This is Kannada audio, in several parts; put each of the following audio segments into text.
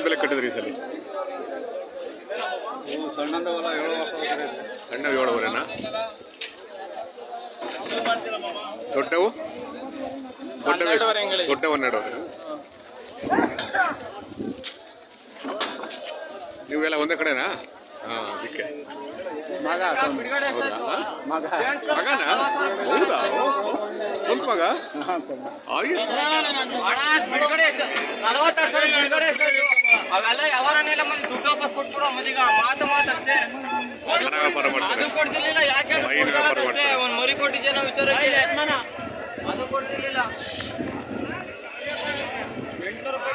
ಏನು ಬೆಲೆ ಕಟ್ಟಿದ್ರಿ ಈ ಸಲ? ಸಣ್ಣ ಏಳುವರೆನಾ? ದೊಡ್ಡವು? ದೊಡ್ಡ? ದೊಡ್ಡವು ಹನ್ನೆರಡುವರೆ. ನೀವೆಲ್ಲ ಒಂದೇ ಕಡೆನಾ? ಹಾಂ ಅದಕ್ಕೆ. ಮಗ? ಮಗ. ಮಗನಾ? ಹೌದಾ? ಸ್ವಂತ ಮಗ? ಹಾಗೆ? ಅವೆಲ್ಲ ಯಾವಾರನೆಲ್ಲ ಮಂದಿ ದುಡ್ಡು ವಾಪಸ್ ಕೊಟ್ಬಿಡು ಮದೀಗ ಮಾತು ಮಾತು ಅಷ್ಟೇ ಮನ ವ್ಯಾಪಾರ ಅದು ಕೊಡ್ತಿರ್ಲಿಲ್ಲ ಯಾಕೆ ಮಾಡ್ತಾರೆ. ಮರಿ ಕೊಟ್ಟಿದ್ದೆ ನಾವು ಎಂಟ್ನೂರು ರೂಪಾಯಿ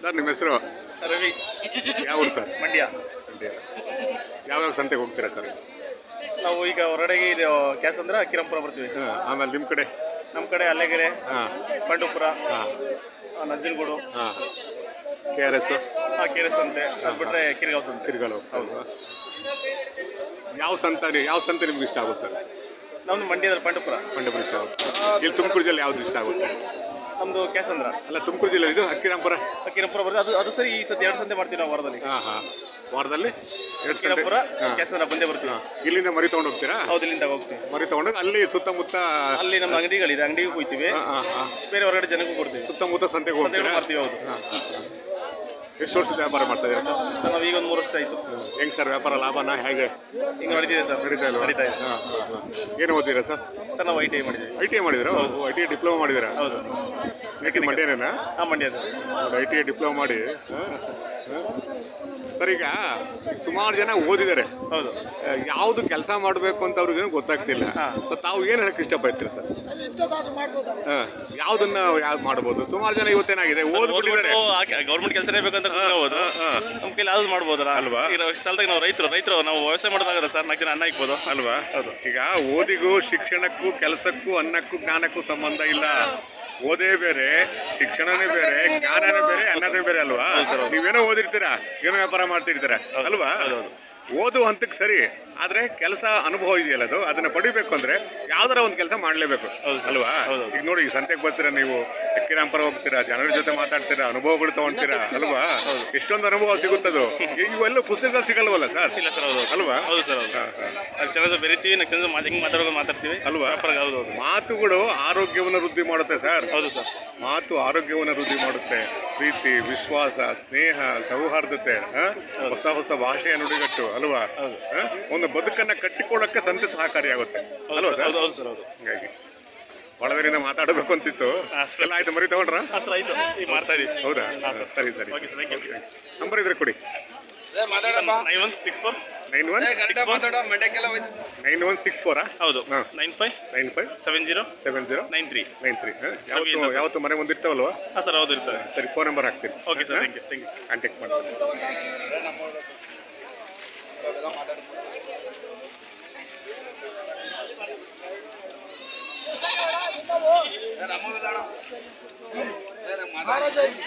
ಸರ್ ನಿಮ್ಮ ಹೆಸರು? ರವಿ. ಯಾವ ಊರು ಸರ್? ಮಂಡ್ಯ. ಮಂಡ್ಯ. ಯಾವ್ಯಾವ ಸಂತೆಗೆ ಹೋಗ್ತೀರಾ ಸರ್? ನಾವು ಈಗ ಹೊರಡಗಿ ಇದು ಕ್ಯಾಸ್ ಅಂದ್ರೆ ಕಿರಂಪುರ ಬರ್ತೀವಿ. ಹಾಂ ಆಮೇಲೆ ನಿಮ್ಮ ಕಡೆ? ನಮ್ಮ ಕಡೆ ಅಲ್ಲೆಗೆರೆ ಹಾಂ. ಬಂಡೂಪುರ ಹಾಂ. ನಂಜನಗೂಡು. ಹಾಂ. K R S? ಆ, ಕೆರೆ ಸಂತೆ. ಅದು ಬಿಟ್ರೆ ಕಿರ್ಗಾವ್ ಸಂತೆ. ತಿರ್ಗಲ್ ಹೋಗ್ತಾ ಯಾವ ಸಂತ ಯಾವ ಸಂತೆ ನಿಮ್ಗೆ ಇಷ್ಟ ಆಗುತ್ತೆ ಸರ್? ನಮ್ದು ಮಂಡ್ಯದಲ್ಲಿ ಬಂಡೂಪುರ. ಪಂಡುಪುರ ಇಷ್ಟ ಆಗುತ್ತೆ. ಇಲ್ಲಿ ತುಮಕೂರು ಜಿಲ್ಲೆ ಯಾವ್ದು ಇಷ್ಟ ಆಗುತ್ತೆ? ನಮ್ದು ಕ್ಯಾಸಂದ್ರ. ಅಲ್ಲ ತುಮಕೂರು ಜಿಲ್ಲೆ ಇದು? ಅಕ್ಕಿರಾಂಪುರ? ಆ, ಕಿರಂಪುರ ಬರ್ತದೆ. ಅದು ಅದು ಸರಿ ಈ ಸತಿ ಎರಡು ಸಂತೆ ಮಾಡ್ತೀವಿ ನಾವು ವಾರದಲ್ಲಿ. ಹಾಂ ಹಾಂ. ವಾರದಲ್ಲಿ ಎರಡು ಸಂತೆ? ಕಿರಂಪುರ ಕ್ಯಾಸಂದ್ರ ಬಂದೇ ಬರ್ತೀವಿ. ಇಲ್ಲಿಂದ ಮರಿ ತಗೊಂಡು ಹೋಗ್ತೀರಾ? ಹೌದು ಇಲ್ಲಿಂದ ಹೋಗ್ತೀವಿ. ಮರಿ ತಗೊಂಡು ಅಲ್ಲಿ ಸುತ್ತಮುತ್ತ ಅಲ್ಲಿ ನಮ್ಮ ಅಂಗಡಿಗಳಿದೆ ಅಂಗಡಿಗೂ ಹೋಗ್ತೀವಿ. ಹಾಂ ಹಾಂ ಹಾಂ. ಬೇರೆ ಹೊರಗಡೆ ಜನಕ್ಕೂ ಕೊಡ್ತೀವಿ. ಸುತ್ತಮುತ್ತ ಸಂತೆಗೆ ಸಂತೆಗಳು ಹೋಗ್ತೀರಾ? ಮಾಡ್ತೀವಿ ಹೌದು. ಎಷ್ಟು ವರ್ಷದ ವ್ಯಾಪಾರ ಮಾಡ್ತಾ ಇದ್ದೀರಾ? ಸರ್ ನಾವು ಈಗ ಒಂದು ಮೂರು ವರ್ಷ ಆಯಿತು. ಹೆಂಗ್ ಸರ್ ವ್ಯಾಪಾರ ಲಾಭನ ಹೇಗೆ? ಈಗ ನಡೀತಿದೆ ಸರ್. ನಡೀತಾ ಇಲ್ಲ ನಡೀತಾ ಇದೆ. ಹಾಂ ಹಾಂ ಹಾಂ. ಏನು ಓದಿದ್ದೀರಾ ಸರ್? ಸರ್ ನಾವು ಐ ಟಿ ಐ ಮಾಡಿದ್ದೀವಿ. ಐ ಟಿ ಐ ಮಾಡಿದ್ದೀರಾ? ಐ ಟಿ ಐ ಡಿಪ್ಲೊಮಾ ಮಾಡಿದ್ದೀರಾ? ಹೌದು. ಐ ಟಿ ಮಂಡ್ಯನೇನಾ? ಹಾಂ ಮಂಡ್ಯದ. ಐ ಟಿ ಐ ಡಿಪ್ಲೊಮಾ ಮಾಡಿ ಸರ್ ಈಗ ಸುಮಾರು ಜನ ಓದಿದ್ದಾರೆ ಹೌದು. ಯಾವುದು ಕೆಲಸ ಮಾಡಬೇಕು ಅಂತ ಅವ್ರಿಗೇನು ಗೊತ್ತಾಗ್ತಿಲ್ಲ. ಹಾ. ಸೊ ತಾವು ಏನು ಹೇಳಕ್ ಇಷ್ಟಪಡ್ತೀರಿ ಸರ್? ಹಾಂ ಯಾವುದನ್ನ ಯಾವ್ದು ಮಾಡ್ಬೋದು? ಸುಮಾರು ಜನ ಇವತ್ತೇನಾಗಿದೆ ಓದ್ಬಿಟ್ಟಿದ್ದಾರೆ. ಗೌರ್ಮೆಂಟ್ ಕೆಲಸನೇ ಬೇಕಂತ ಹೋಗ್ಬೋದು ನಮ್ಮ ಕೈಲಿ ಯಾವ್ದು ಮಾಡ್ಬೋದಲ್ಲ? ಅಲ್ವಾ? ಈಗ ನಾವು ಸ್ಥಳದಾಗ ನಾವು ರೈತರು ರೈತರು ನಾವು ವ್ಯವಸಾಯ ಮಾಡೋದಾಗಲ್ಲ ಸರ್ ನಾಲ್ಕು ಜನ ಅನ್ನ ಇಕ್ಬೋದು. ಅಲ್ವಾ? ಹೌದು. ಈಗ ಓದಿಗೂ ಶಿಕ್ಷಣಕ್ಕೂ ಕೆಲಸಕ್ಕೂ ಅನ್ನಕ್ಕೂ ಜ್ಞಾನಕ್ಕೂ ಸಂಬಂಧ ಇಲ್ಲ. ಓದೇ ಬೇರೆ ಶಿಕ್ಷಣನೇ ಬೇರೆ ಜ್ಞಾನನೇ ಬೇರೆ ಅನ್ನದೇ ಬೇರೆ ಅಲ್ವಾ? ನೀವೇನೋ ಓದಿರ್ತೀರಾ? ಏನೋ ವ್ಯಾಪಾರ ಮಾಡ್ತಿರ್ತೀರಾ? ಅಲ್ವಾ? ಓದು ಹಂತಕ್ಕೆ ಸರಿ. ಆದ್ರೆ ಕೆಲಸ ಅನುಭವ ಇದೆಯಲ್ಲ ಅದು? ಅದನ್ನ ಪಡಿಬೇಕು ಅಂದ್ರೆ ಯಾವ್ದಾರ ಒಂದು ಕೆಲಸ ಮಾಡಲೇಬೇಕು. ಅಲ್ವಾ. ಈಗ ನೋಡಿ ಈಗ ಸಂತೆಗೆ ಬರ್ತೀರಾ ನೀವು? ಅಕ್ಕಿರಾಂಪರ ಹೋಗ್ತೀರಾ? ಜನರ ಜೊತೆ ಮಾತಾಡ್ತೀರಾ? ಅನುಭವಗಳು ತಗೊಂತೀರಾ? ಅಲ್ವಾ? ಎಷ್ಟೊಂದು ಅನುಭವ ಸಿಗುತ್ತದು. ಇವೆಲ್ಲ ಪುಸ್ತಕಗಳು ಸಿಗಲ್ವಲ್ಲ ಸರ್? ಇಲ್ಲ ಸರ್ ಹೌದು. ಅಲ್ವಾ? ಹೌದು ಸರ್ ಹೌದು. ಚೆನ್ನಾಗಿ ಬೆರಿತೀವಿ ನಾವು ಚೆನ್ನಾಗಿ ಹೆಂಗೆ ಮಾತಾಡೋದು ಮಾತಾಡ್ತೀವಿ. ಅಲ್ವಾ? ಹೌದು ಮಾತುಗಳು ಆರೋಗ್ಯವನ್ನು ವೃದ್ಧಿ ಮಾಡುತ್ತೆ ಸರ್. ಹೌದು ಸರ್. ಮಾತು ಆರೋಗ್ಯವನ್ನು ವೃದ್ಧಿ ಮಾಡುತ್ತೆ. ಪ್ರೀತಿ ವಿಶ್ವಾಸ ಸ್ನೇಹ ಸೌಹಾರ್ದತೆ? ಹೊಸ ಹೊಸ ಭಾಷೆಯ ನುಡಿಗಟ್ಟು ಅಲ್ವಾ? ಹೌದು. ಒಂದು ಬದುಕನ್ನ ಕಟ್ಟಿಕೊಳ್ಳಕ್ಕೆ ಸಂತೆ ಸಹಕಾರಿಯಾಗುತ್ತೆ. ಹೌದು ಅಲ್ವಾ ಸರ್? ಹೌದು ಹೌದು ಸರ್ ಹೌದು. ಹೀಗಾಗಿ ಒಳಗರಿಂದ ಮಾತಾಡಬೇಕು ಅಂತಿತ್ತು. ಎಲ್ಲ ಆಯ್ತು ಮರಿ ತಗೊಂಡ್ರ ಮಾಡ್ತಾ ಇದೀವಿ. ಹೌದಾ? ಸರ್. ಸರಿ ನಂಬರ್ ಇದ್ರೆ ಕೊಡಿ. Nine one six four. Nine one nine one six ಫೋರಾ? ಹೌದು. Nine five. Nine five. Seven zero. Seven zero. Nine three. Nine three. ಯಾವತ್ತು ಯಾವತ್ತು ಮನೆ ಮುಂದಿರ್ತಾವಲ್ವಾ ಹಾಂ ಸರ್ ಹೌದು ಇರ್ತದೆ ಸರಿ ಫೋನ್ ನಂಬರ್ ಹಾಕ್ತೀನಿ. Okay sir thank you thank you contact ಮಾಡ್ತೀನಿ. ಮಹಾರಾಜ ಇಲ್ಲಿ.